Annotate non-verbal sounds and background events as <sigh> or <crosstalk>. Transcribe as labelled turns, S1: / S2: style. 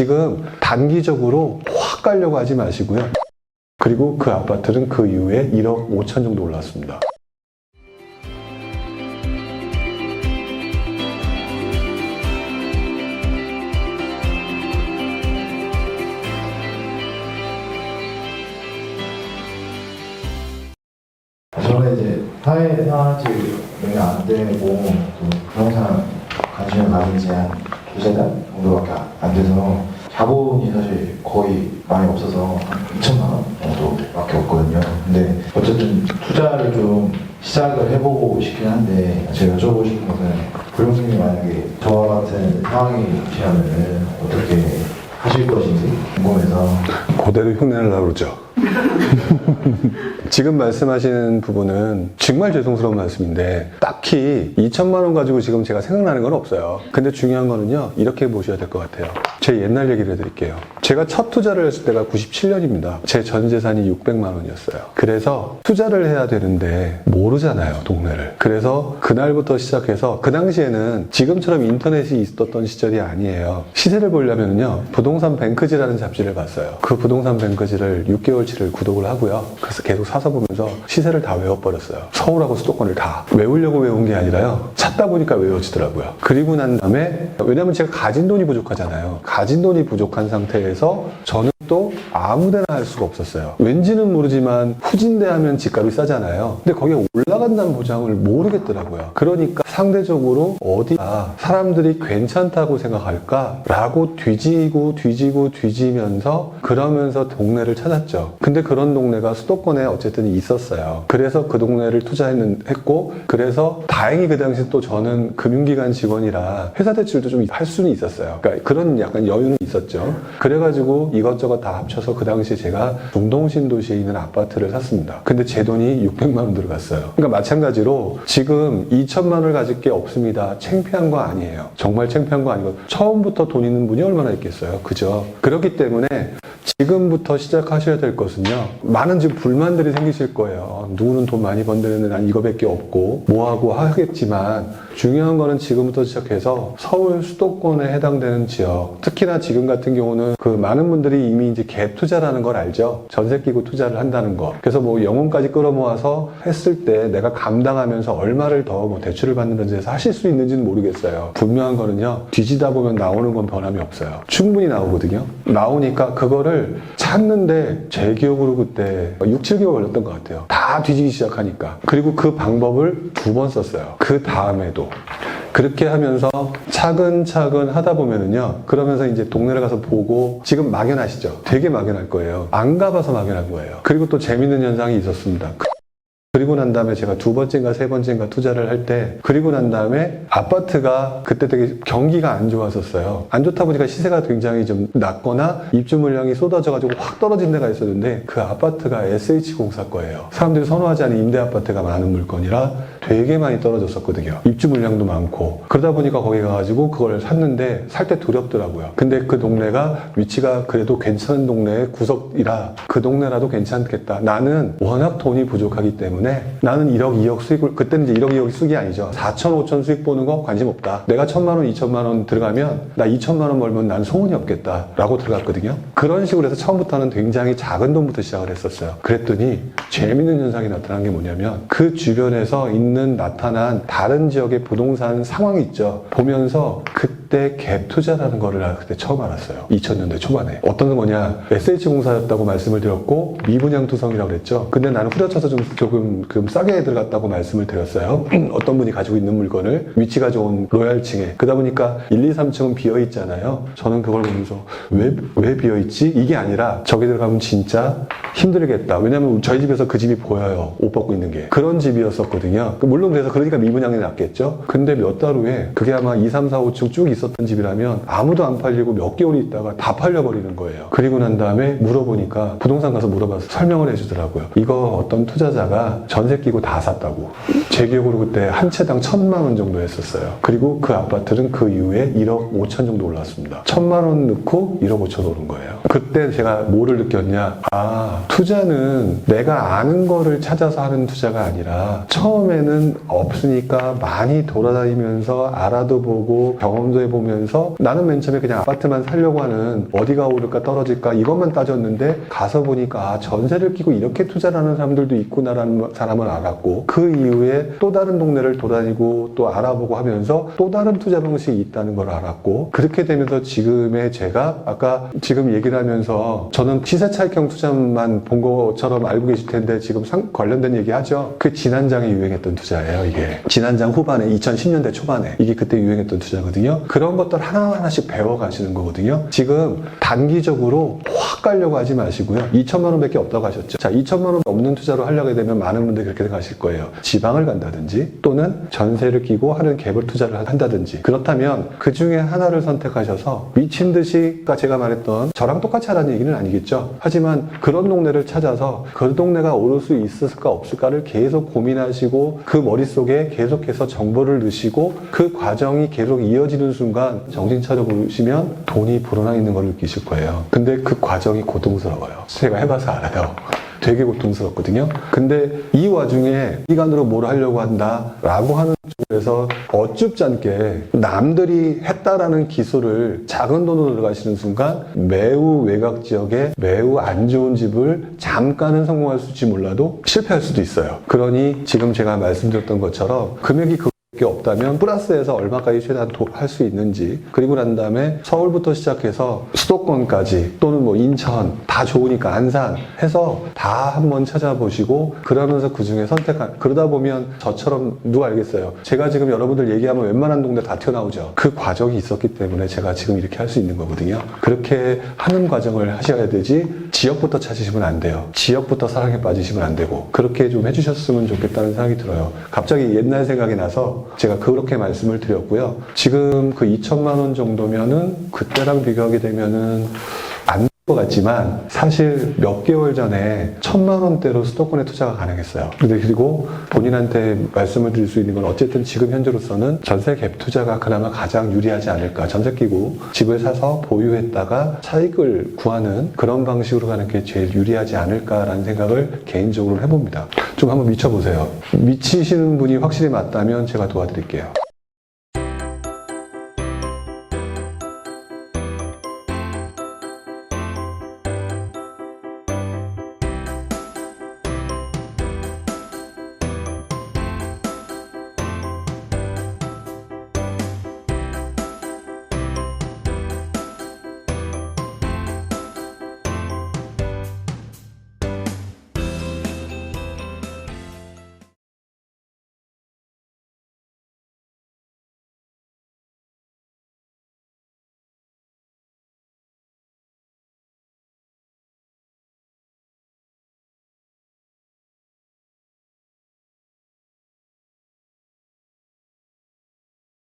S1: 지금 단기적으로 확 가려고 하지 마시고요. 그리고 그 아파트는 그 이후에 1억 5천 정도 올랐습니다.
S2: 저는 이제 사회 생활지 몇년 안 되고 또 부동산 관심을 가진 지한 두세 달 정도밖에 안 돼서 자본이 사실 거의 많이 없어서 한 2천만 원 정도밖에 없거든요. 근데 어쨌든 투자를 좀 시작을 해보고 싶긴 한데 제가 여쭤보고 싶은 것은 불용님이 만약에 저와 같은 상황이시라면 어떻게 하실 것인지 궁금해서
S1: 그대로 흉내내려고 그러죠. <laughs> 지금 말씀하시는 부분은 정말 죄송스러운 말씀인데 딱히 2천만 원 가지고 지금 제가 생각나는 건 없어요. 근데 중요한 거는요. 이렇게 보셔야 될 것 같아요. 제 옛날 얘기를 해드릴게요. 제가 첫 투자를 했을 때가 97년입니다. 제 전 재산이 600만 원이었어요. 그래서 투자를 해야 되는데 모르잖아요. 동네를. 그래서 그날부터 시작해서 그 당시에는 지금처럼 인터넷이 있었던 시절이 아니에요. 시세를 보려면요. 부동산 뱅크지라는 잡지를 봤어요. 그 부동산 뱅크지를 6개월치 를 구독을 하고요. 그래서 계속 사서 보면서 시세를 다 외워버렸어요. 서울하고 수도권을 다. 외우려고 외운 게 아니라요. 찾다 보니까 외워지더라고요. 그리고 난 다음에, 왜냐면 제가 가진 돈이 부족하잖아요. 가진 돈이 부족한 상태에서 저는 또 아무 데나 할 수가 없었어요. 왠지는 모르지만 후진대 하면 집값이 싸잖아요. 근데 거기에 올라간다는 보장을 모르겠더라고요. 그러니까 상대적으로 어디가 사람들이 괜찮다고 생각할까라고 뒤지고 뒤지고 뒤지면서 그러면서 동네를 찾았죠. 근데 그런 동네가 수도권에 어쨌든 있었어요. 그래서 그 동네를 투자했는 했고 그래서 다행히 그 당시 또 저는 금융기관 직원이라 회사 대출도 좀 할 수는 있었어요. 그러니까 그런 약간 여유는 있었죠. 그래가지고 이것저것 다 합쳐서 그 당시에 제가 중동 신 도시에 있는 아파트를 샀습니다. 근데 제 돈이 600만 원 들어갔어요. 그러니까 마찬가지로 지금 2천만 원을 가질 게 없습니다. 창피한 거 아니에요. 정말 창피한 거 아니고 처음부터 돈 있는 분이 얼마나 있겠어요. 그죠? 그렇기 때문에 지금부터 시작하셔야 될 것은요. 많은 지금 불만들이 생기실 거예요. 누구는 돈 많이 번다는데 난 이거밖에 없고 뭐하고 하겠지만 중요한 거는 지금부터 시작해서 서울 수도권에 해당되는 지역 특히나 지금 같은 경우는 그 많은 분들이 이미 이제 갭 투자라는 걸 알죠. 전세 끼고 투자를 한다는 거. 그래서 뭐 영혼까지 끌어모아서 했을 때 내가 감당하면서 얼마를 더 뭐 대출을 받는다든지 해서 하실 수 있는지는 모르겠어요. 분명한 거는요. 뒤지다 보면 나오는 건 변함이 없어요. 충분히 나오거든요. 나오니까 그거를 찾는데 제 기억으로 그때 6, 7개월 걸렸던 것 같아요. 다 뒤지기 시작하니까. 그리고 그 방법을 두 번 썼어요. 그 다음에도. 그렇게 하면서 차근차근 하다 보면은요. 그러면서 이제 동네를 가서 보고 지금 막연하시죠? 되게 막연할 거예요. 안 가봐서 막연한 거예요. 그리고 또 재밌는 현상이 있었습니다. 그리고 난 다음에 제가 두 번째인가 세 번째인가 투자를 할 때 그리고 난 다음에 아파트가 그때 되게 경기가 안 좋았었어요. 안 좋다 보니까 시세가 굉장히 좀 낮거나 입주 물량이 쏟아져 가지고 확 떨어진 데가 있었는데 그 아파트가 SH공사 거예요. 사람들이 선호하지 않는 임대 아파트가 많은 물건이라 되게 많이 떨어졌었거든요. 입주 물량도 많고 그러다 보니까 거기 가가지고 그걸 샀는데 살 때 두렵더라고요. 근데 그 동네가 위치가 그래도 괜찮은 동네의 구석이라 그 동네라도 괜찮겠다. 나는 워낙 돈이 부족하기 때문에 나는 1억, 2억 수익을 그때는 이제 1억, 2억 수익이 아니죠. 4천, 5천 수익 보는 거 관심 없다. 내가 천만 원, 2천만 원 들어가면 나 2천만 원 벌면 난 소원이 없겠다라고 들어갔거든요. 그런 식으로 해서 처음부터는 굉장히 작은 돈부터 시작을 했었어요. 그랬더니 재밌는 현상이 나타난 게 뭐냐면 그 주변에서 있는 나타난 다른 지역의 부동산 상황이 있죠. 보면서 그때 갭 투자라는 거를 나 그때 처음 알았어요. 2000년대 초반에. 어떤 거냐. SH공사였다고 말씀을 드렸고 미분양 투성이라고 그랬죠. 근데 나는 후려쳐서 좀 조금 좀 싸게 들어갔다고 말씀을 드렸어요. <clears throat> 어떤 분이 가지고 있는 물건을 위치가 좋은 로얄층에 그러다 보니까 1, 2, 3층은 비어 있잖아요. 저는 그걸 보면서 왜 왜 비어 있지? 이게 아니라 저기 들어가면 진짜 힘들겠다. 왜냐면 저희 집에서 그 집이 보여요. 옷 벗고 있는 게. 그런 집이었었거든요. 물론 그래서 그러니까 미분양이 났겠죠. 근데 몇 달 후에 그게 아마 2, 3, 4, 5층 쭉 있었던 집이라면 아무도 안 팔리고 몇 개월 있다가 다 팔려버리는 거예요. 그리고 난 다음에 물어보니까 부동산 가서 물어봐서 설명을 해주더라고요. 이거 어떤 투자자가 전세 끼고 다 샀다고. 제 기억으로 그때 한 채당 천만 원 정도 했었어요. 그리고 그 아파트는 그 이후에 1억 5천 정도 올랐습니다. 천만 원 넣고 1억 5천 오른 거예요. 그때 제가 뭐를 느꼈냐? 아, 투자는 내가 아는 거를 찾아서 하는 투자가 아니라 처음에는 없으니까 많이 돌아다니면서 알아도 보고 경험도 보면서 나는 맨 처음에 그냥 아파트만 살려고 하는 어디가 오를까 떨어질까 이것만 따졌는데 가서 보니까 아, 전세를 끼고 이렇게 투자를 하는 사람들도 있구나라는 사람을 알았고 그 이후에 또 다른 동네를 돌아다니고 또 알아보고 하면서 또 다른 투자 방식이 있다는 걸 알았고 그렇게 되면서 지금의 제가 아까 지금 얘기를 하면서 저는 시세 차익형 투자만 본 것처럼 알고 계실 텐데 지금 상- 관련된 얘기 하죠. 그 지난장에 유행했던 투자예요, 이게. 지난장 후반에 2010년대 초반에 이게 그때 유행했던 투자거든요. 그런 것들 하나하나씩 배워 가시는 거거든요. 지금 단기적으로 확 가려고 하지 마시고요. 2천만 원밖에 없다고 하셨죠. 자, 2천만 원 없는 투자로 하려게 되면 많은 분들이 그렇게 생각하실 거예요. 지방을 간다든지 또는 전세를 끼고 하는 갭을 투자를 한다든지 그렇다면 그 중에 하나를 선택하셔서 미친 듯이 제가 말했던 저랑 똑같이 하라는 얘기는 아니겠죠. 하지만 그런 동네를 찾아서 그 동네가 오를 수 있을까 없을까를 계속 고민하시고 그 머릿속에 계속해서 정보를 넣으시고 그 과정이 계속 이어지는 순간 정신 차려 보시면 돈이 불어나 있는 걸 느끼실 거예요. 근데 그 과정이 고통스러워요. 제가 해봐서 알아요. 되게 고통스럽거든요. 근데 이 와중에 시간으로 뭘 하려고 한다라고 하는 쪽에서 어쭙지 않게 남들이 했다라는 기술을 작은 돈으로 들어가시는 순간 매우 외곽 지역에 매우 안 좋은 집을 잠깐은 성공할 수 있지 몰라도 실패할 수도 있어요. 그러니 지금 제가 말씀드렸던 것처럼 금액이 그 게 없다면 플러스에서 얼마까지 최대한 할 수 있는지 그리고 난 다음에 서울부터 시작해서 수도권까지 또는 뭐 인천 다 좋으니까 안산 해서 다 한번 찾아보시고 그러면서 그 중에 선택한 그러다 보면 저처럼 누가 알겠어요? 제가 지금 여러분들 얘기하면 웬만한 동네 다 튀어나오죠. 그 과정이 있었기 때문에 제가 지금 이렇게 할 수 있는 거거든요. 그렇게 하는 과정을 하셔야 되지 지역부터 찾으시면 안 돼요. 지역부터 사랑에 빠지시면 안 되고 그렇게 좀 해주셨으면 좋겠다는 생각이 들어요. 갑자기 옛날 생각이 나서 제가 그렇게 말씀을 드렸고요. 지금 그 2천만 원 정도면은 그때랑 비교하게 되면은 것 같지만 사실 몇 개월 전에 천만 원대로 수도권에 투자가 가능했어요. 근데 그리고 본인한테 말씀을 드릴 수 있는 건 어쨌든 지금 현재로서는 전세 갭 투자가 그나마 가장 유리하지 않을까. 전세 끼고 집을 사서 보유했다가 차익을 구하는 그런 방식으로 가는 게 제일 유리하지 않을까라는 생각을 개인적으로 해봅니다. 좀 한번 미쳐보세요. 미치시는 분이 확실히 맞다면 제가 도와드릴게요.